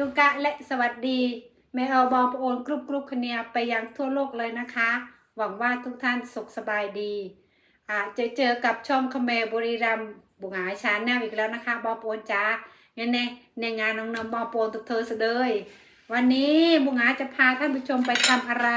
จุงกะและสวัสดีแม่เอาบองโอนกรุบกรุบคเนียไปยังทั่วโลกเลยนะคะ หวังว่าทุกท่านสุขสบายดีอ่าจะเจอกับช่องคเมบุรีรัมบุงหายชาแนลอีกแล้วนะคะบองโอนจ้าเนี่ยในในงานน้องนำบองโอนตุกเธอเสดยวันนี้บุงหาจะพาท่านผู้ชมไปทำอะไร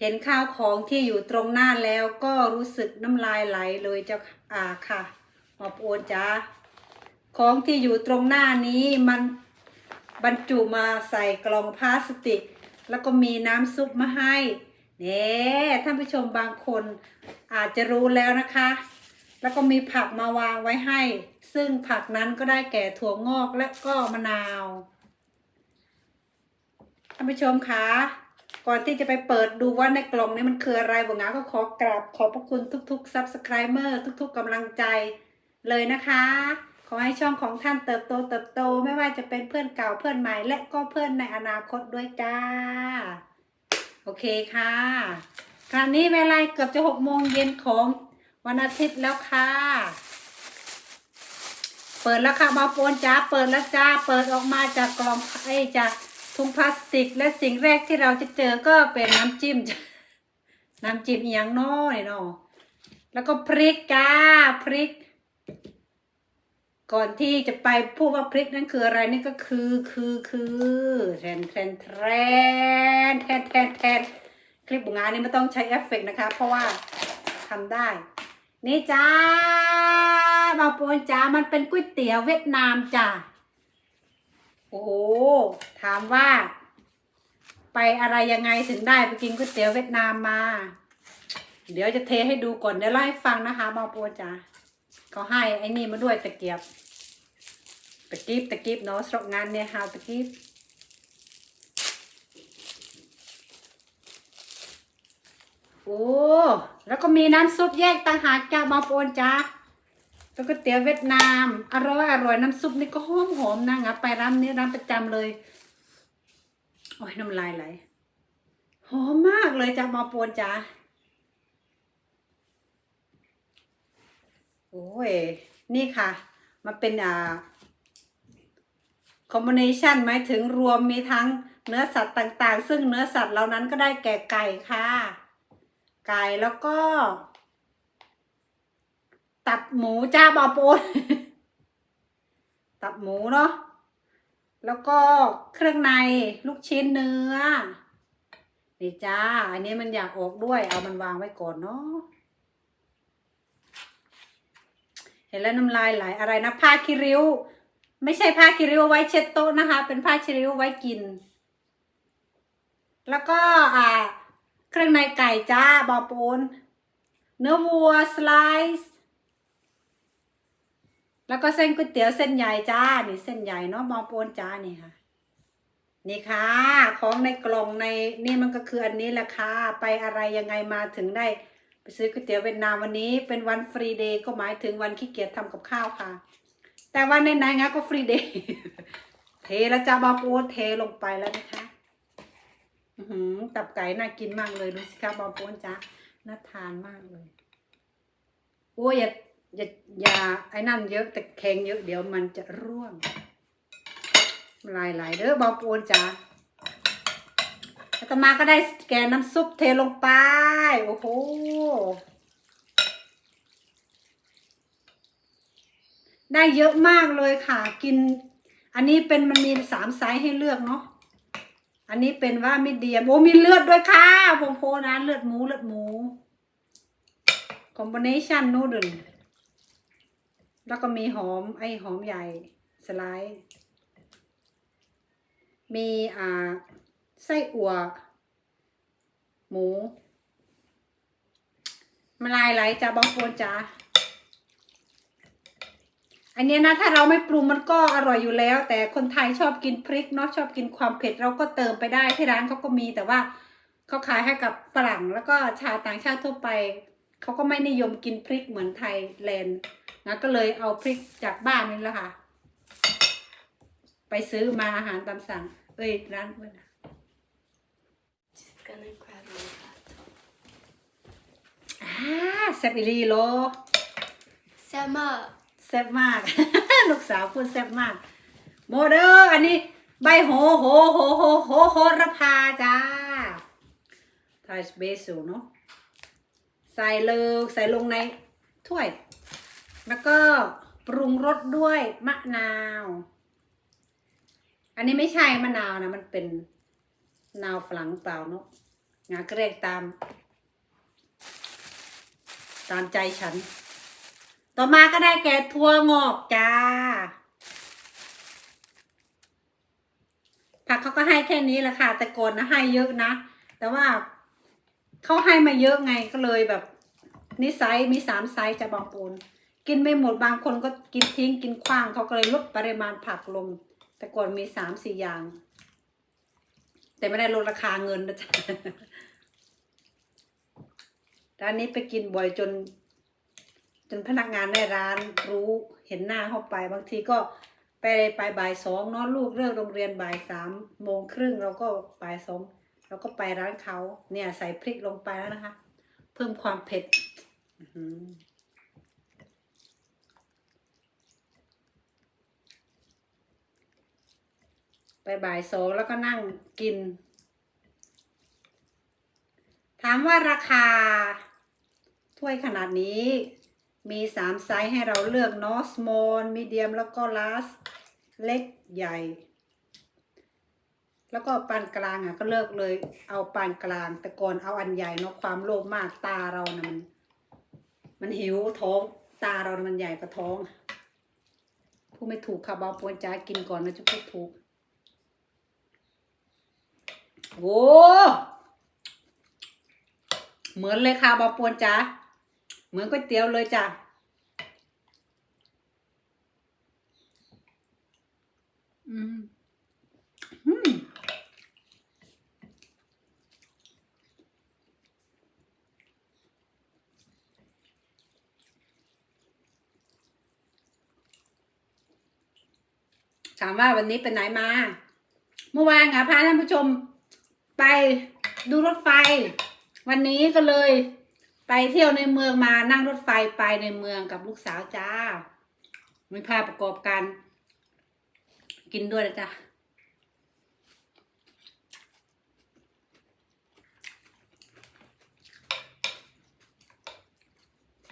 เห็นข้าวของที่อยู่ตรงหน้าแล้วก็รู้สึกน้ำลายไหลเลยเจ้าอ่าค่ะบองโอนจ้า ของที่อยู่ตรงหน้านี้มันบรรจุมาใส่กล่องพลาสติก แล้วก็มีน้ำซุปมาให้เนี่ยท่านผู้ชมบางคนอาจจะรู้แล้วนะคะ แล้วก็มีผักมาวางไว้ให้ ซึ่งผักนั้นก็ได้แก่ถั่วงอกและก็มะนาวท่านผู้ชมคะก่อนที่จะไปเปิดดูว่าในกล่องนี้มันคืออะไรบงาก็ขอกราบขอบพระคุณทุกๆ subscriber ทุกๆกำลังใจเลยนะคะ อให้ช่องของท่านเติบโตเติบโตไม่ว่าจะเป็นเพื่อนเก่าเพื่อนใหม่ และก็เพื่อนในอนาคตด้วยจ้า โอเคค่ะคราวนี้เวลาเกือบจะหกโมงเย็นของวันอาทิตย์แล้วค่ะ เปิดแล้วค่ะบาโปนจ้าเปิดแล้วจ้าเปิดออกมาจากกล่องไอ้จากถุงพลาสติก และสิ่งแรกที่เราจะเจอก็เป็นน้ำจิ้มจ้ะน้ำจิ้มอย่างน้อยเนาะแล้วก็พริกจ้าพริก ก่อนที่จะไปพูดว่าพริกนั่นคืออะไรนี่ก็คือคือคือแทนแทนแทนแทนแทนแทนคลิปบุงานนี้ไม่ต้องใช้เอฟเฟกต์นะคะ เพราะว่าทำได้ นี่จ้าบาปูนจ้ามันเป็นก๋วยเตี๋ยวเวียดนามจ้าโอ้โหถามว่า ไปอะไรยังไงถึงได้ไปกินก๋วยเตี๋ยวเวียดนามมา เดี๋ยวจะเทให้ดูก่อนเดี๋ยวเล่าให้ฟังนะคะบาปูนจ้า เขาให้ไอ้นี่มาด้วยตะเกียบ ตะกีบตะกีบเนาะสำหรับงานเนี่ยฮาวตะกีบโอ้ แล้วก็มีน้ำซุปแยกต่างหากจ้ามาโปนจ้าแล้วก็เตี๋ยวเวียดนาม อร่อยอร่อยน้ำซุปนี่ก็หอมหอมนะงับไปร้านนี้ร้านประจำเลย โอ้ยน้ำลายไหล หอมมากเลยจ้ามาโปนจ้า โอ้ย นี่ค่ะ มันเป็นอ่าคอมบิเนชันหมายถึงรวมมีทั้งเนื้อสัตว์ต่างๆ ซึ่งเนื้อสัตว์เหล่านั้นก็ได้แก่ไก่ค่ะ ไก่แล้วก็ ตับหมูจ้าบอปูนตับหมูเนาะแล้วก็เครื่องในลูกชิ้นเนื้อ นี่จ้า อันนี้มันอยากออกด้วย เอามันวางไว้ก่อนเนาะ เห็นแล้วน้ำลายไหลอะไรนะผ้าคิริ้ว ไม่ใช่ผ้าคิริ้วไว้เช็ดโต๊ะนะคะ เป็นผ้าคิริ้วไว้กิน แล้วก็อ่าเครื่องในไก่จ้าบอปูน เนื้อวัวสไลซ์แล้วก็เส้นก๋วยเตี๋ยวเส้นใหญ่จ้านี่เส้นใหญ่เนาะบอปูนจ้านี่ค่ะนี่ค่ะ ของในกล่องในนี่มันก็คืออันนี้แหละค่ะ ไปอะไรยังไงมาถึงได้ ไปซื้อก๋วยเตี๋ยวเวียดนามวันนี้เป็นวันฟรีเดย์ก็หมายถึงวันขี้เกียจทำกับข้าวค่ะ แต่ว่าในไหนๆงะก็ฟรีเดย์เทแล้วจ้าบาปูนเทลงไปแล้วนะคะอือหือตับไก่น่ากินมากเลยดูสิคะบาปูนจ้าน่าทานมากเลยโอ้ยอย่าอย่าอย่าไอ้นั่นเยอะแต่แข็งเยอะเดี๋ยวมันจะร่วงลายไหลเด้อบาปูนจ้า อาตมาก็ได้แกงน้ำซุปเทลงไป โอ้โห ได้เยอะมากเลยค่ะ กิน อันนี้เป็นมันมีสามไซส์ให้เลือกเนาะ อันนี้เป็นว่ามิเดียมโอ้มีเลือดด้วยค่ะพงโพนะเลือดหมูเลือดหมู คอมบิเนชันนูดลแล้วก็มีหอมไอหอมใหญ่สไลด์ มีอ่า ไส้อั่วหมูมาลายไหลจ้าบางโคนจ้าอันเนี้ยนะถ้าเราไม่ปรุงมันก็อร่อยอยู่แล้ว แต่คนไทยชอบกินพริกเนาะชอบกินความเผ็ดเราก็เติมไปได้ที่ร้านเขาก็มีแต่ว่าเขาขายให้กับฝรั่งแล้วก็ชาวต่างชาติทั่วไปเขาก็ไม่นิยมกินพริกเหมือนไทยแลนด์นะก็เลยเอาพริกจากบ้านนี่แหละค่ะ ไปซื้อมาอาหารตามสั่ง เอ้ยร้านเพื่อน gonna grab my laptop. อ่าแซ่บอีหลีโล Sama. แซ่บมาก ลูกสาวพูดแซ่บมาก โมเดอร์อันนี้ ใบโหโหโหโหโหโหระพาจ้าทาสเบสูเนาะใส่เลยใส่ลงในถ้วย แล้วก็ปรุงรสด้วยมะนาว อันนี้ไม่ใช่มะนาวนะ มันเป็น นาวฝรั่งเปล่าเนาะงาเกรกตาม ตามใจฉัน ต่อมาก็ได้แก่ถั่วงอกจ้า ผักเขาก็ให้แค่นี้แหละค่ะ แต่ก่อนนะให้เยอะนะ แต่ว่าเขาให้มาเยอะไงก็เลยแบบนิสัยมีสามไซส์จะบางปูนกินไม่หมดบางคนก็กินทิ้งกินขว้างเขาก็เลยลดปริมาณผักลง แต่ก่อนมีสามสี่อย่าง แต่ไม่ได้ลดราคาเงินนะจ๊ะร้านนี้ไปกินบ่อยจน จนพนักงานในร้านรู้เห็นหน้าเข้าไป บางทีก็ไปไปบ่ายสองนาะลูกเลิกโรงเรียนบ่ายสามโมงครึ่งเราก็บ่ายสองเราก็ไปร้านเขาเนี่ยใส่พริกลงไปแล้วนะคะ เพิ่มความเผ็ด อือหือ ไปบ่ายสองแล้วก็นั่งกิน ถามว่าราคา ถ้วยขนาดนี้ มีสามไซส์ให้เราเลือกเนาะ small medium แล้วก็ large เล็กใหญ่ แล้วก็ปานกลางอะก็เลือกเลย เอาปานกลาง แต่ก่อนเอาอันใหญ่เนาะความโลภมากตาเรานะมันมันหิวท้องตาเรานะมันใหญ่กว่าท้องพูดไม่ถูกค่ะบางปวนจ้ากินก่อนนะจะพูดถูก โอ้เหมือนเลยค่ะบาปวนจ้าเหมือนก๋วยเตี๋ยวเลยจ้ะอืมอืมถามว่าวันนี้ไปไหนมา เมื่อวานค่ะพาท่านผู้ชม ไปดูรถไฟ วันนี้ก็เลย ไปเที่ยวในเมืองมานั่งรถไฟไปในเมืองกับลูกสาวจ้ามีภาพประกอบการกินด้วยนะจ้ะ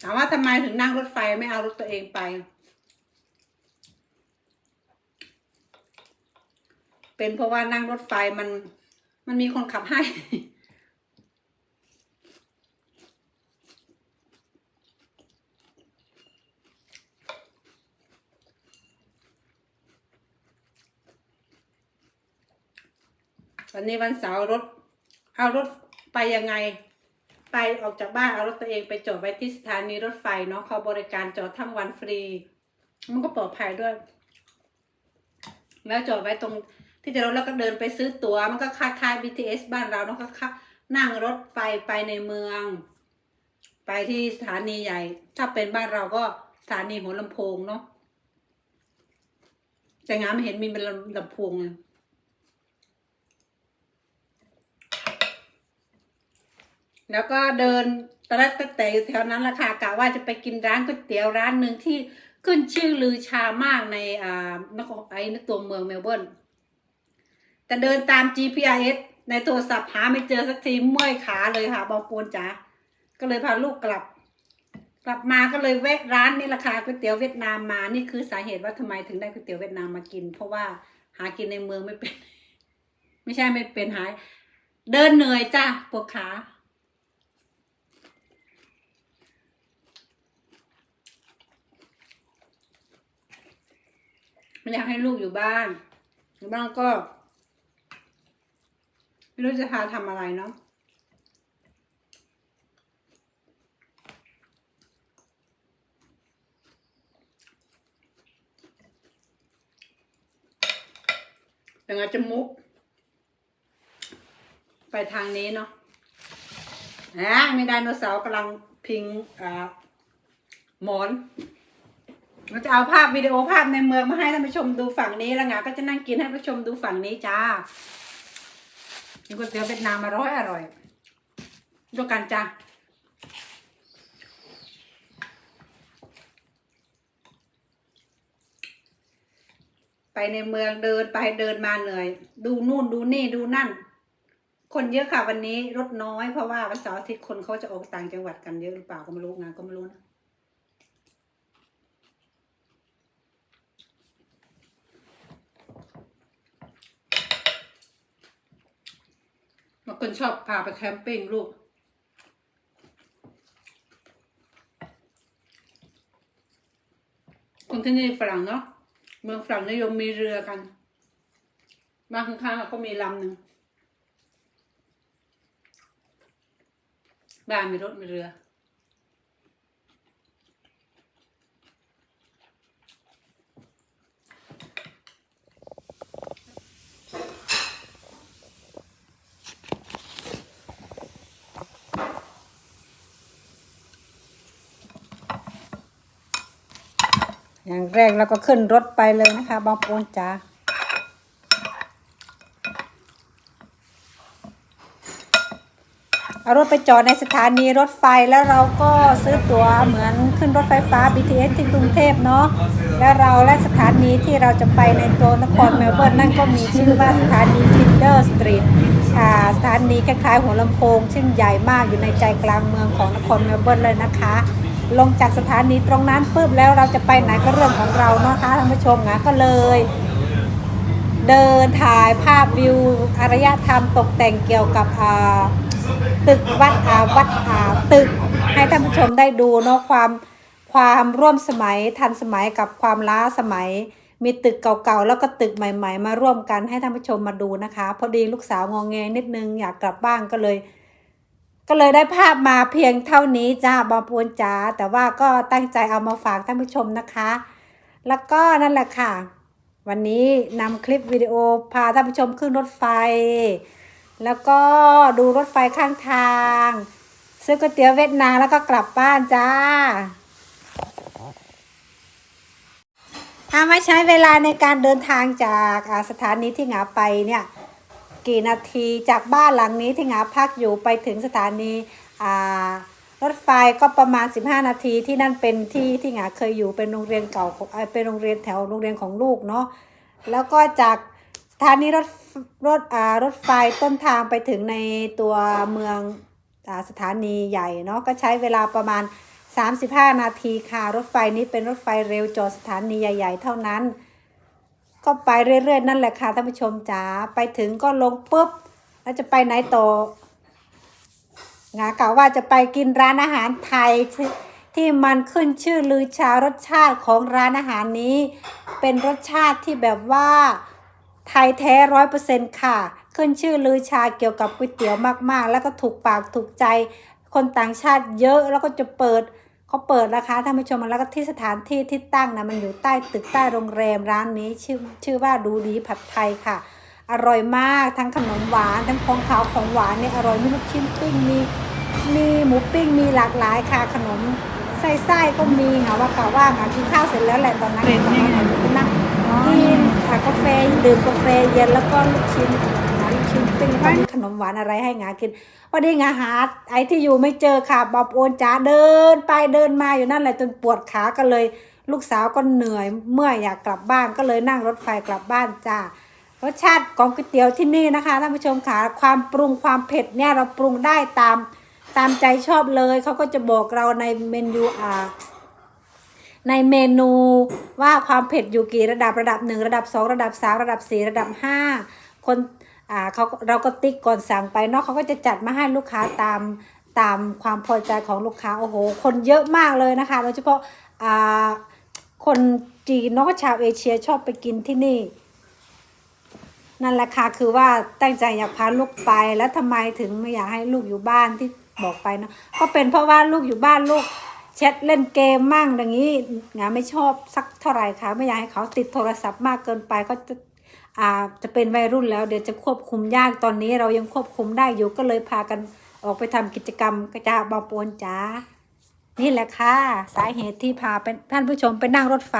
ถามว่าทำไมถึงนั่งรถไฟไม่เอารถตัวเองไป เป็นเพราะว่านั่งรถไฟมัน มันมีคนขับให้ วันนี้วันเสาร์รถ เอารถไปยังไง ไปออกจากบ้านเอารถตัวเองไปจอดไว้ที่สถานีรถไฟเนาะเขาบริการจอดทั้งวันฟรี มันก็ปลอดภัยด้วย แล้วจอดไว้ตรง ที่จะรถแล้วก็เดินไปซื้อตั๋วมันก็คล้ายๆ BTS บ้านเราเนาะก็นั่งรถไฟไปในเมือง ไปที่สถานีใหญ่ ถ้าเป็นบ้านเราก็สถานีหัวลำโพงเนาะแต่งานไม่เห็นมีเป็นลำโพงเลยแล้วก็เดินตะลักตะแต่อยู่แถวนั้นละค่ะกะว่าจะไปกินร้านก๋วยเตี๋ยวร้านหนึ่งที่ขึ้นชื่อลือชามากในอ่านครไอ้ในตัวเมืองเมลเบิร์น แต่เดินตาม GPS ในโทรศัพท์หาไม่เจอสักทีเมื่อยขาเลยค่ะบอปูนจ๋าก็เลยพาลูกกลับ กลับมาก็เลยแวะร้านนี้ราคาก๋วยเตี๋ยวเวียดนามมา นี่คือสาเหตุว่าทำไมถึงได้ก๋วยเตี๋ยวเวียดนามมากิน เพราะว่าหากินในเมืองไม่เป็น ไม่ใช่ไม่เป็นหาย เดินเหนื่อยจ้ะปวดขาไม่อยากให้ลูกอยู่บ้านอยู่บ้านก็ ไม่รู้จะพาทำอะไรเนาะยังไงจะมุก ไปทางนี้เนาะอะมีไดโนเสาร์กำลังพิงอ่าหมอนเราจะเอาภาพวิดีโอภาพในเมืองมาให้ท่านผู้ชมดูฝั่งนี้แล้วงาก็จะนั่งกินให้ท่านผู้ชมดูฝั่งนี้จ้า นี่ก๋วยเตี๋ยวเวียดนามอร่อยอร่อยดูกันจ้าไปในเมืองเดินไปเดินมาเหนื่อย ดูนู่นดูนี่ดูนั่น คนเยอะค่ะวันนี้รถน้อยเพราะว่าวันเสาร์อาทิตย์คนเขาจะออกต่างจังหวัดกันเยอะหรือเปล่าก็ไม่รู้งานก็ไม่รู้นะ มาคนชอบพาไปแคมปิ้งลูก คนที่นี่ฝรั่งเนาะ เมืองฝรั่งนิยมมีเรือกัน บ้านข้างๆก็มีลำหนึ่งบ้านมีรถมีเรือ อย่างแรกเราก็ขึ้นรถไปเลยนะคะบางปูนจ๋าเอารถไปจอดในสถานีรถไฟแล้วเราก็ซื้อตั๋วเหมือนขึ้นรถไฟฟ้า BTS ที่กรุงเทพเนาะแล้วเราและสถานีที่เราจะไปในตัวนครเมลเบิร์นนั่นก็มีชื่อว่าสถานีฟินเดอร์สตรีทอ่าสถานีคล้ายๆหัวลำโพงซึ่งใหญ่มากอยู่ในใจกลางเมืองของนครเมลเบิร์นเลยนะคะ ลงจากสถานีตรงนั้นปุ๊บแล้วเราจะไปไหนก็เรื่องของเราเนาะคะท่านผู้ชมนะก็เลย เดินถ่ายภาพวิวอารยธรรมตกแต่งเกี่ยวกับตึกวัดาวัดาตึก ให้ท่านผู้ชมได้ดูเนาะความความร่วมสมัยทันสมัยกับความล้าสมัย มีตึกเก่าๆแล้วก็ตึกใหม่ ๆ มาร่วมกันให้ท่านผู้ชมมาดูนะคะ พอดีลูกสาวงองแงนิดนึงอยากกลับบ้านก็เลย ก็เลยได้ภาพมาเพียงเท่านี้จ้าบอมปูนจ้าแต่ว่าก็ตั้งใจเอามาฝากท่านผู้ชมนะคะ แล้วก็นั่นแหละค่ะ วันนี้นำคลิปวิดีโอพาท่านผู้ชมขึ้นรถไฟ แล้วก็ดูรถไฟข้างทางซื้อก๋วยเตี๋ยวเวียดนามแล้วก็กลับบ้านจ้าถ้าไม่ใช้เวลาในการเดินทางจากสถานีที่หงาไปเนี่ย กี่นาทีจากบ้านหลังนี้ที่หงาพักอยู่ไปถึงสถานีรถไฟก็ประมาณ 15 นาทีที่นั่นเป็นที่ที่หงาเคยอยู่เป็นโรงเรียนเก่าเอ่อเป็นโรงเรียนแถวโรงเรียนของลูกเนาะแล้วก็จากสถานีรถรถอ่ารถไฟต้นทางไปถึงในตัวเมืองอ่าสถานีใหญ่เนาะก็ใช้เวลาประมาณ 35 นาทีค่ะรถไฟนี้เป็นรถไฟเร็วจอดสถานีใหญ่ ๆ เท่านั้น ก็ไปเรื่อยๆนั่นแหละค่ะท่านผู้ชมจ๋าไปถึงก็ลงปุ๊บ แล้วจะไปไหนต่องากล่าวว่าจะไปกินร้านอาหารไทยที่มันขึ้นชื่อลือชารสชาติของร้านอาหารนี้ เป็นรสชาติที่แบบว่าไทยแท้ร้อยเปอร์เซ็นต์ค่ะ ขึ้นชื่อลือชาเกี่ยวกับก๋วยเตี๋ยวมากๆ แล้วก็ถูกปากถูกใจ คนต่างชาติเยอะแล้วก็จะเปิด เขาเปิดนะคะท่านผู้ชมแล้วก็ที่สถานที่ที่ตั้งนะมันอยู่ใต้ตึกใต้โรงแรมร้านนี้ชื่อชื่อว่าดูดีผัดไทยค่ะ อร่อยมากทั้งขนมหวานทั้งของขาวของหวานเนี่ยอร่อยมีลูกชิ้นปิ้งมีมีหมูปิ้งมีหลากหลายค่ะขนมไส้ไส้ก็มีค่ะว่ากะว่าค่ะกินข้าวเสร็จแล้วแหละตอนนั้นตอนนั้นเราจะนั่งกินค่ะกาแฟดื่มกาแฟเย็นแล้วก็ลูกชิ้น หาลูกชิ้นปิ้งแล้วก็มีขนมหวานอะไรให้งากินวันนี้งาหาไอ้ที่อยู่ไม่เจอค่ะบอบโอนจ๋าเดินไปเดินมาอยู่นั่นแหละจนปวดขาก็เลย ลูกสาวก็เหนื่อยเมื่อยอยากกลับบ้านก็เลยนั่งรถไฟกลับบ้านจ้ารสชาติของก๋วยเตี๋ยวที่นี่นะคะท่านผู้ชมค่ะความปรุงความเผ็ดเนี่ยเราปรุงได้ตามตามใจชอบเลยเขาก็จะบอกเราในเมนูอ่าในเมนูว่าความเผ็ดอยู่กี่ระดับระดับหนึ่งระดับสองระดับสามระดับสี่ระดับห้าคน อ่าเขาเราก็ติ๊กก่อนสั่งไปเนาะเขาก็จะจัดมาให้ลูกค้าตามตามความพอใจของลูกค้าโอ้โห คนเยอะมากเลยนะคะโดยเฉพาะอ่าคนจีนเนาะชาวเอเชียชอบไปกินที่นี่ นั่นแหละค่ะคือว่าตั้งใจอยากพาลูกไปแล้วทำไมถึงไม่อยากให้ลูกอยู่บ้านที่บอกไปเนาะก็เป็นเพราะว่าลูกอยู่บ้านลูกแชทเล่นเกมมั่งอย่างนี้งาไม่ชอบสักเท่าไหร่ค่ะไม่อยากให้เขาติดโทรศัพท์มากเกินไปก็จะ อ่าจะเป็นวัยรุ่นแล้วเดี๋ยวจะควบคุมยากตอนนี้เรายังควบคุมได้อยู่ก็เลยพากันออกไปทำกิจกรรมกระจาบอปวนจ้า นี่แหละค่ะ สาเหตุที่พาเป็นท่านผู้ชมไปนั่งรถไฟ